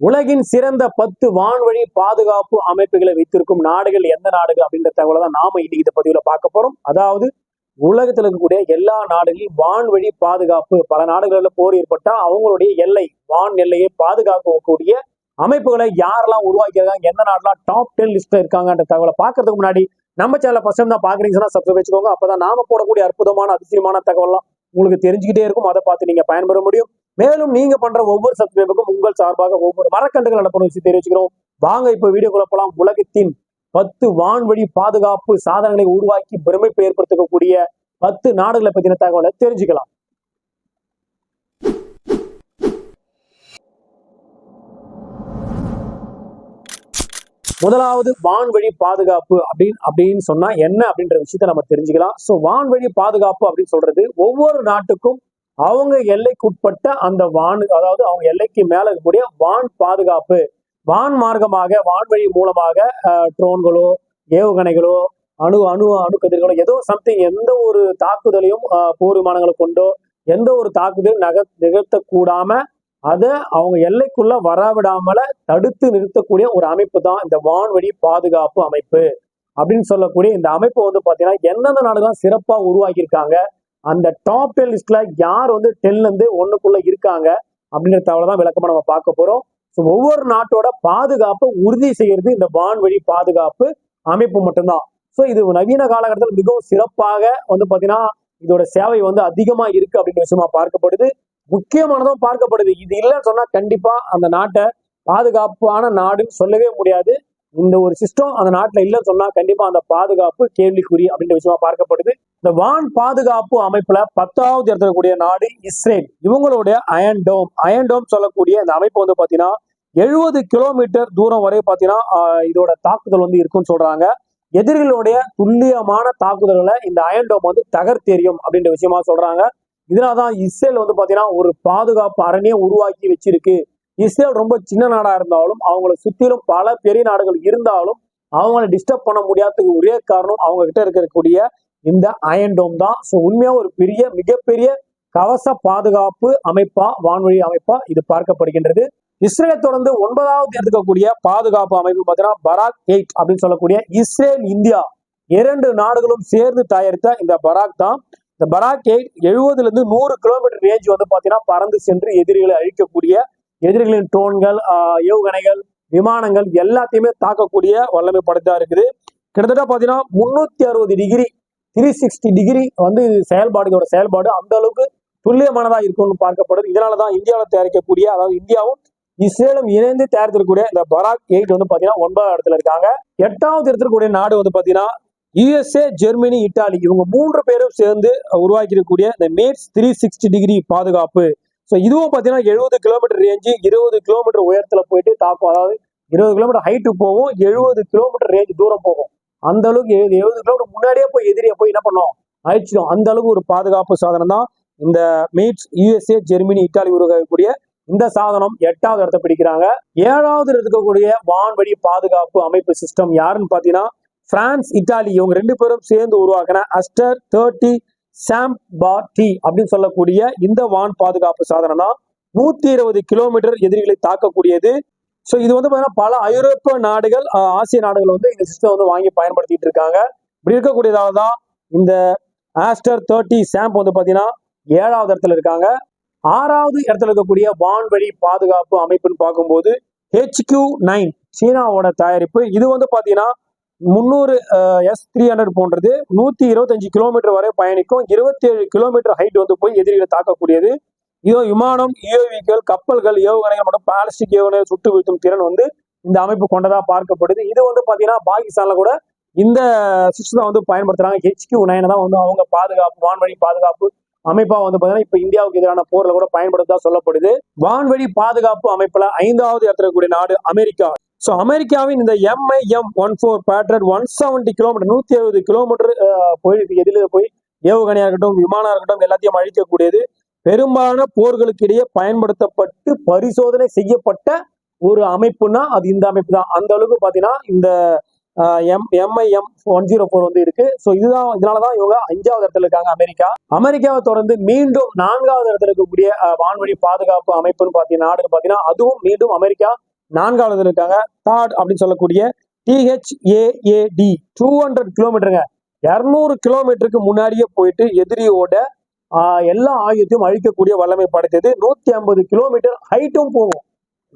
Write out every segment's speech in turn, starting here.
உலகின் சிறந்த பத்து வான்வழி பாதுகாப்பு அமைப்புகளை வைத்திருக்கும் நாடுகள் எந்த நாடுகள் அப்படின்ற தகவலை தான் நாம இன்னைக்கு இந்த பதிவுல பார்க்க போறோம். அதாவது உலகத்தில் இருக்கக்கூடிய எல்லா நாடுகளிலும் வான்வழி பாதுகாப்பு பல நாடுகளில் போர் ஏற்பட்டால் அவங்களுடைய எல்லை வான் எல்லையை பாதுகாக்கக்கூடிய அமைப்புகளை யாரெல்லாம் உருவாக்கியிருக்காங்க எந்த நாடுலாம் டாப் டென் லிஸ்ட்ல இருக்காங்கன்ற தகவலை பார்க்கறதுக்கு முன்னாடி நம்ம சேனலை ஃபர்ஸ்ட் தான் பாக்குறீங்கன்னா சப்ஸ்கிரைப் வச்சுக்கோங்க. அப்பதான் நாம போடக்கூடிய அற்புதமான அதிசயமான தகவல்லாம் உங்களுக்கு தெரிஞ்சுக்கிட்டே இருக்கும். அதை பார்த்து நீங்க பயன்பெற முடியும். மேலும் நீங்க பண்ற ஒவ்வொரு சப்ஸ்கிரைபருக்கும் உங்கள் சார்பாக ஒவ்வொரு மரக்கண்டுகள் நடப்பணும் விஷயம் தெரிவிச்சுக்கிறோம். வாங்க இப்ப வீடியோ குழப்பலாம் உலகத்தின் பத்து வான்வழி பாதுகாப்பு சாதனங்களை உருவாக்கி பெருமைப்பை ஏற்படுத்தக்கூடிய பத்து நாடுகளை பத்தின தகவலை தெரிஞ்சுக்கலாம். முதலாவது வான்வழி பாதுகாப்பு அப்படின்னு அப்படின்னு சொன்னா என்ன அப்படின்ற விஷயத்த நம்ம தெரிஞ்சுக்கலாம். ஸோ வான்வழி பாதுகாப்பு அப்படின்னு சொல்றது ஒவ்வொரு நாட்டுக்கும் அவங்க எல்லைக்குட்பட்ட அந்த வான் அதாவது அவங்க எல்லைக்கு மேல இருக்கக்கூடிய வான் பாதுகாப்பு. வான் மார்க்கமாக வான்வழி மூலமாக ட்ரோன்களோ ஏவுகணைகளோ அணு அணு அணுக்கதிர்களோ ஏதோ சம்திங் எந்த ஒரு தாக்குதலையும் போர் விமானங்களை கொண்டோ எந்த ஒரு தாக்குதலும் நக நிகழ்த்தக்கூடாம அதை அவங்க எல்லைக்குள்ள வரவிடாமல தடுத்து நிறுத்தக்கூடிய ஒரு அமைப்பு தான் இந்த வான்வழி பாதுகாப்பு அமைப்பு அப்படின்னு சொல்லக்கூடிய இந்த அமைப்பு வந்து பாத்தீங்கன்னா எந்தெந்த தான் சிறப்பா உருவாக்கியிருக்காங்க அந்த டாப் டென் லிஸ்ட்ல யார் வந்து டென்ல இருந்து ஒண்ணுக்குள்ள இருக்காங்க அப்படின்ற தகவலை தான் விளக்கமா நம்ம பார்க்க போறோம். ஸோ ஒவ்வொரு நாட்டோட பாதுகாப்பை உறுதி செய்யறது இந்த வான்வழி பாதுகாப்பு அமைப்பு மட்டும்தான். ஸோ இது நவீன காலகட்டத்தில் மிகவும் சிறப்பாக வந்து பாத்தீங்கன்னா இதோட சேவை வந்து அதிகமா இருக்கு அப்படின்ற விஷயமா பார்க்கப்படுது. முக்கியமானதும் பார்க்கப்படுது. இது இல்லைன்னு சொன்னா கண்டிப்பா அந்த நாட்டை பாதுகாப்பான நாடுன்னு சொல்லவே முடியாது. இந்த ஒரு சிஸ்டம் அந்த நாட்டுல இல்லைன்னு சொன்னா கண்டிப்பா அந்த பாதுகாப்பு கேள்விக்குறி அப்படின்ற விஷயமா பார்க்கப்படுது. இந்த வான் பாதுகாப்பு அமைப்புல பத்தாவது இருக்கக்கூடிய நாடு இஸ்ரேல். இவங்களுடைய அயன் டோம். அயன் டோம் சொல்லக்கூடிய இந்த அமைப்பு வந்து பாத்தீங்கன்னா எழுபது கிலோமீட்டர் தூரம் வரை பாத்தீங்கன்னா இதோட தாக்குதல் வந்து இருக்குன்னு சொல்றாங்க. எதிரிகளுடைய துல்லியமான தாக்குதல்களை இந்த அயன் டோம் வந்து தகர்த்தெறியும் அப்படின்ற விஷயமா சொல்றாங்க. இதனாலதான் இஸ்ரேல் வந்து பாத்தீங்கன்னா ஒரு பாதுகாப்பு அரணையை உருவாக்கி வச்சிருக்கு. இஸ்ரேல் ரொம்ப சின்ன நாடா இருந்தாலும் அவங்களை சுத்திலும் பல பெரிய நாடுகள் இருந்தாலும் அவங்கள டிஸ்டர்ப் பண்ண முடியாததுக்கு ஒரே காரணம் அவங்க கிட்ட இருக்கக்கூடிய இந்த அயன் டோம் தான். ஸோ உண்மையா ஒரு பெரிய மிகப்பெரிய கவச பாதுகாப்பு அமைப்பா வான்வழி அமைப்பா இது பார்க்கப்படுகின்றது. இஸ்ரேலை தொடர்ந்து ஒன்பதாவது இருக்கக்கூடிய பாதுகாப்பு அமைப்பு பார்த்தீங்கன்னா பராக் எயிட் அப்படின்னு சொல்லக்கூடிய இஸ்ரேல் இந்தியா. இரண்டு நாடுகளும் சேர்ந்து தயாரித்த இந்த பராக் தான். இந்த பராக் எயிட் எழுபதுல இருந்து நூறு கிலோமீட்டர் ரேஞ்ச் வந்து பாத்தீங்கன்னா பறந்து சென்று எதிரிகளை அழிக்கக்கூடிய எதிரிகளின் ட்ரோன்கள் ஏவுகணைகள் விமானங்கள் எல்லாத்தையுமே தாக்கக்கூடிய வல்லமை படைத்தா இருக்குது. கிட்டத்தட்ட பாத்தீங்கன்னா முன்னூத்தி அறுபது டிகிரி த்ரீ சிக்ஸ்டி டிகிரி வந்து இது செயல்பாடு இதோட செயல்பாடு அந்த அளவுக்கு துல்லியமானதா இருக்கும்னு பார்க்கப்படுது. இதனாலதான் இந்தியாவில் தயாரிக்கக்கூடிய அதாவது இந்தியாவும் இஸ்ரேலும் இணைந்து தயாரித்திருக்கக்கூடிய இந்த பராக் எயிட் வந்து பாத்தீங்கன்னா ஒன்பதாம் இடத்துல இருக்காங்க. எட்டாவது இருக்கக்கூடிய நாடு வந்து பாத்தீங்கன்னா யுஎஸ்ஏ ஜெர்மனி இட்டாலி இவங்க மூன்று பேரும் சேர்ந்து உருவாக்கியிருக்கக்கூடிய இந்த மேட்ஸ் த்ரீ சிக்ஸ்டி டிகிரி பாதுகாப்பு. ஸோ இதுவும் பார்த்தீங்கன்னா எழுபது கிலோமீட்டர் ரேஞ்சு இருபது கிலோமீட்டர் உயரத்தில் போயிட்டு தாக்கும். அதாவது இருபது கிலோமீட்டர் ஹைட்டு போகும் எழுபது கிலோமீட்டர் ரேஞ்ச் தூரம் போகும். அந்த அளவுக்கு எழுபது எழுபது கிலோமீட்டர் முன்னாடியே போய் எதிரியை போய் என்ன பண்ணோம்? அழிச்சிடும் அந்த அளவுக்கு ஒரு பாதுகாப்பு சாதனம் தான் இந்த மீட்ஸ் யுஎஸ்ஏ ஜெர்மனி இட்டாலி உருவாக்கக்கூடிய இந்த சாதனம். எட்டாவது இடத்தை பிடிக்கிறாங்க. ஏழாவது இருக்கக்கூடிய வான்வழி பாதுகாப்பு அமைப்பு சிஸ்டம் யாருன்னு பார்த்தீங்கன்னா பிரான்ஸ் இத்தாலி இவங்க ரெண்டு பேரும் சேர்ந்து உருவாக்கின அஸ்டர் தேர்ட்டி சாம் டி அப்படின்னு சொல்லக்கூடிய இந்த வான் பாதுகாப்பு சாதனம் தான் நூத்தி இருபது கிலோமீட்டர் எதிரிகளை தாக்கக்கூடியது. ஸோ இது வந்து பார்த்தீங்கன்னா பல ஐரோப்பிய நாடுகள் ஆசிய நாடுகள் வந்து இந்த சிஸ்டம் வந்து வாங்கி பயன்படுத்திட்டு இருக்காங்க. இப்படி இருக்கக்கூடியதால தான் இந்த ஆஸ்டர் தேர்ட்டி சாம்ப் வந்து பார்த்தீங்கன்னா ஏழாவது இடத்துல இருக்காங்க. ஆறாவது இடத்துல இருக்கக்கூடிய வான்வழி பாதுகாப்பு அமைப்புன்னு பார்க்கும்போது ஹெச்கியூ நைன் சீனாவோட தயாரிப்பு. இது வந்து பார்த்தீங்கன்னா முந்நூறு எஸ் த்ரீ ஹண்ட்ரட் போன்றது நூற்றி இருபத்தஞ்சு கிலோமீட்டர் வரை பயணிக்கும். இருபத்தி ஏழு கிலோமீட்டர் ஹைட் வந்து போய் எதிரிகளை தாக்கக்கூடியது. இதோ விமானம் யூஏவிக்கள் கப்பல்கள் ஏவுகணைகள் மற்றும் பாலிஸ்டிக் ஏவுகணைகள் சுட்டு வீழ்த்தும் திறன் வந்து இந்த அமைப்பு கொண்டதா பார்க்கப்படுது. இது வந்து பாத்தீங்கன்னா பாகிஸ்தான்ல கூட இந்த சிஸ்டம் வந்து பயன்படுத்துறாங்க. ஹெச்கியூ நைன் தான் வந்து அவங்க பாதுகாப்பு வான்வழி பாதுகாப்பு அமைப்பா வந்து பாத்தீங்கன்னா இப்ப இந்தியாவுக்கு எதிரான போர்ல கூட பயன்படுத்தா சொல்லப்படுது. வான்வழி பாதுகாப்பு அமைப்புல ஐந்தாவது இடத்துல நாடு அமெரிக்கா. ஸோ அமெரிக்காவின் இந்த MIM one four Patriot one seventy kilometre நூற்றி எழுபது கிலோமீட்டர் போய் எதிரில் போய் ஏவுகணையாக இருக்கட்டும் விமானம் இருக்கட்டும் எல்லாத்தையும் அழிக்கக்கூடியது. பெரும்பாலான போர்களுக்கு இடையே பயன்படுத்தப்பட்டு பரிசோதனை செய்யப்பட்ட ஒரு அமைப்புனா அது இந்த அமைப்பு தான். அந்த அளவுக்கு பாத்தீங்கன்னா இந்த M MIM one zero four வந்து இருக்கு. ஸோ இதுதான் இதனாலதான் இவங்க அஞ்சாவது இடத்துல இருக்காங்க அமெரிக்கா. அமெரிக்காவை தொடர்ந்து மீண்டும் நான்காவது இடத்துல இருக்கக்கூடிய வான்வழி பாதுகாப்பு அமைப்புன்னு பார்த்தீங்கன்னா நாடுன்னு பார்த்தீங்கன்னா அதுவும் மீண்டும் அமெரிக்கா நான்காவது இருக்காங்க. தாட் அப்படின்னு சொல்லக்கூடிய டிஹெச்ஏஏடி டூ ஹண்ட்ரட் கிலோமீட்டருங்க இரநூறு கிலோமீட்டருக்கு முன்னாடியே போயிட்டு எதிரியோட எல்லா ஆயுதத்தையும் அழிக்கக்கூடிய வல்லமை படைத்தது. நூத்தி ஐம்பது கிலோமீட்டர் ஹைட்டும் போகும்.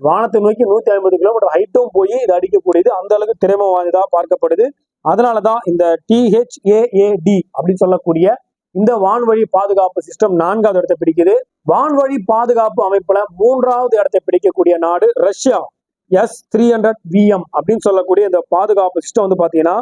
வானத்தை நோக்கி நூத்தி ஐம்பது கிலோமீட்டர் ஹைட்டும் போய் இது அடிக்கக்கூடியது. அந்த அளவுக்கு திறமை வாய்ந்ததா பார்க்கப்படுது. அதனாலதான் இந்த டிஹெச்ஏஏடி அப்படின்னு சொல்லக்கூடிய இந்த வான்வழி பாதுகாப்பு சிஸ்டம் நான்காவது இடத்தை பிடிக்குது. வான்வழி பாதுகாப்பு அமைப்புல மூன்றாவது இடத்தை பிடிக்கக்கூடிய நாடு Russia. S three hundred VM அப்படின்னு சொல்லக்கூடிய இந்த பாதுகாப்பு சிஸ்டம் வந்து பார்த்தீங்கன்னா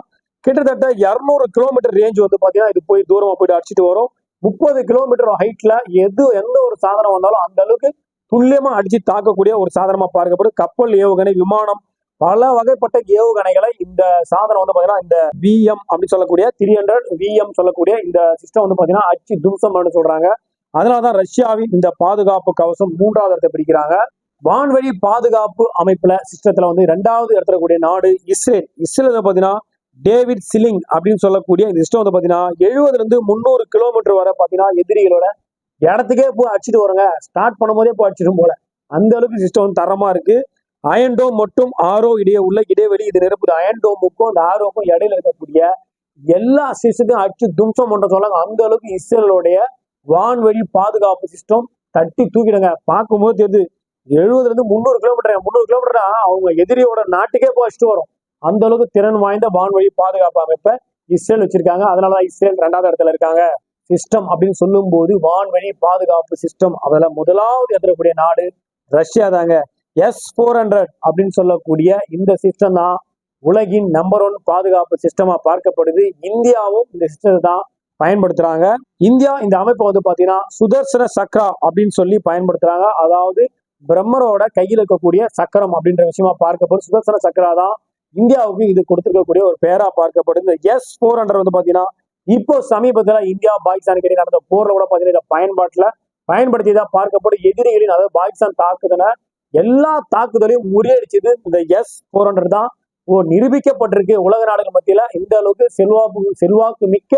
கிட்டத்தட்ட இரநூறு கிலோமீட்டர் ரேஞ்ச் வந்து பார்த்தீங்கன்னா இது போய் தூரமாக போயிட்டு அடிச்சிட்டு வரும். முப்பது கிலோமீட்டர் ஹைட்ல எது எந்த ஒரு சாதனம் வந்தாலும் அந்த அளவுக்கு துல்லியமா அடிச்சு தாக்கக்கூடிய ஒரு சாதனமா பார்க்கப்படும். கப்பல் ஏவுகணை விமானம் பல வகைப்பட்ட ஏவுகணைகளை இந்த சாதனம் வந்து பாத்தீங்கன்னா இந்த விஎம் அப்படின்னு சொல்லக்கூடிய த்ரீ ஹண்ட்ரட் விஎம் சொல்லக்கூடிய இந்த சிஸ்டம் வந்து பாத்தீங்கன்னா அச்சு தும்சம்னு சொல்றாங்க. அதனாலதான் ரஷ்யாவின் இந்த பாதுகாப்பு கவசம் மூன்றாவது இடத்தை பிடிக்கிறாங்க. வான்வழி பாதுகாப்பு அமைப்புல சிஸ்டத்துல வந்து இரண்டாவது இடத்துல கூடிய நாடு இஸ்ரேல். இஸ்ரேல் வந்து பாத்தீங்கன்னா டேவிட் சிலிங் அப்படின்னு சொல்லக்கூடிய இந்த சிஸ்டம் வந்து பாத்தீங்கன்னா எழுபதுல இருந்து முந்நூறு கிலோமீட்டர் வரை பாத்தீங்கன்னா எதிரிகளோட இடத்துக்கே போய் அடிச்சுட்டு வருங்க. ஸ்டார்ட் பண்ணும்போதே போய் அடிச்சிடும் போல. அந்த அளவுக்கு சிஸ்டம் தரமா இருக்கு. அயன்டோம் மற்றும் ஆரோ இடையே உள்ள இடைவெளி இது நிரப்புது. அயன்டோமுக்கும் அந்த ஆரோக்கும் இடையில இருக்கக்கூடிய எல்லா சிஸ்டத்தையும் அடிச்சு தும்சம் பண்ற சொல்லாங்க அந்த அளவுக்கு இஸ்ரேலுடைய வான்வழி பாதுகாப்பு சிஸ்டம் தட்டி தூக்கிடுங்க. பார்க்கும்போது தெரியுது எழுபதுல இருந்து முந்நூறு கிலோமீட்டர் முந்நூறு கிலோமீட்டர் அவங்க எதிரியோட நாட்டுக்கே போச்சுட்டு வரும். அந்த அளவுக்கு திறன் வாய்ந்த வான்வழி பாதுகாப்பு அமைப்பை இஸ்ரேல் வச்சிருக்காங்க. அதனாலதான் இஸ்ரேல் ரெண்டாவது இடத்துல இருக்காங்க. சிஸ்டம் அப்படின்னு சொல்லும்போது வான்வழி பாதுகாப்பு சிஸ்டம் அதில் முதலாவது எதிரக்கூடிய நாடு ரஷ்யா தாங்க. எஸ் ஃபோர் ஹண்ட்ரட் அப்படின்னு சொல்லக்கூடிய இந்த சிஸ்டம் தான் உலகின் நம்பர் ஒன் பாதுகாப்பு சிஸ்டமா பார்க்கப்படுது. இந்தியாவும் இந்த சிஸ்டத்தை தான் பயன்படுத்துறாங்க. இந்தியா இந்த அமைப்பை வந்து பாத்தீங்கன்னா சுதர்சன சக்ரா அப்படின்னு சொல்லி பயன்படுத்துறாங்க. அதாவது பிரம்மரோட கையில் இருக்கக்கூடிய சக்கரம் அப்படின்ற விஷயமா பார்க்கப்படும் சுதர்சன சக்கரா தான் இந்தியாவுக்கு இது கொடுத்துருக்கக்கூடிய ஒரு பேரா பார்க்கப்படுது. இந்த எஸ் ஃபோர் ஹண்ட்ரட் வந்து பாத்தீங்கன்னா இப்போ சமீபத்துல இந்தியா பாகிஸ்தான் இடையே நடந்த போர்ல கூட பாத்தீங்கன்னா இதை பயன்பாட்டுல பயன்படுத்தியதா பார்க்கப்படும். எதிரிகளின் அதாவது பாகிஸ்தான் தாக்குதலை எல்லா தாக்குதலையும் முறியடிச்சது இந்த எஸ் ஃபோர் ஹண்ட்ரட் தான். ஓ நிரூபிக்கப்பட்டிருக்கு உலக நாடுகள் மத்தியில. இந்த அளவுக்கு செல்வாக்கு செல்வாக்கு மிக்க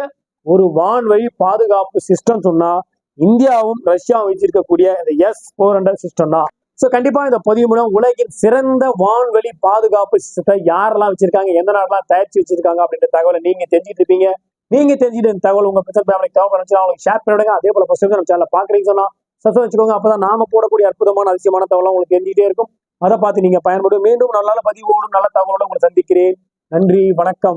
ஒரு வான்வழி பாதுகாப்பு சிஸ்டம் சொன்னா இந்தியாவும் ரஷ்யாவும் வச்சிருக்கக்கூடிய இந்த எஸ் ஃபோர் ஹண்ட்ரட் சிஸ்டம் தான். ஸோ கண்டிப்பாக இந்த பதிவு மூலம் உலகின் சிறந்த வான்வெளி பாதுகாப்பு சிஸ்டத்தை யாரெல்லாம் வச்சிருக்காங்க எந்த நாடெல்லாம் தயாரிச்சு வச்சிருக்காங்க அப்படின்ற தகவலை நீங்க தெரிஞ்சுட்டு இருப்பீங்க. நீங்க தெரிஞ்சுட்டு இந்த தகவல் உங்க பிரச்சனை ஃபேமிலிக்கு நினச்சா அவங்களுக்கு ஷேர் பண்ணிவிடுங்க அதே போல ஃபர்ஸ்ட் நம்ம சேனல் பாக்குறீங்க சொன்னா சப்ஸ்கிரைப் வச்சுக்கோங்க அப்பதான் நாம போடக்கூடிய அற்புதமான அதிசயமான தகவலாம் உங்களுக்கு தெரிஞ்சுட்டே இருக்கும். அதை பார்த்து நீங்க பயன்படும். மீண்டும் நல்ல பதிவோடும் நல்ல தகவலோடு உங்களை சந்திக்கிறேன். நன்றி வணக்கம்.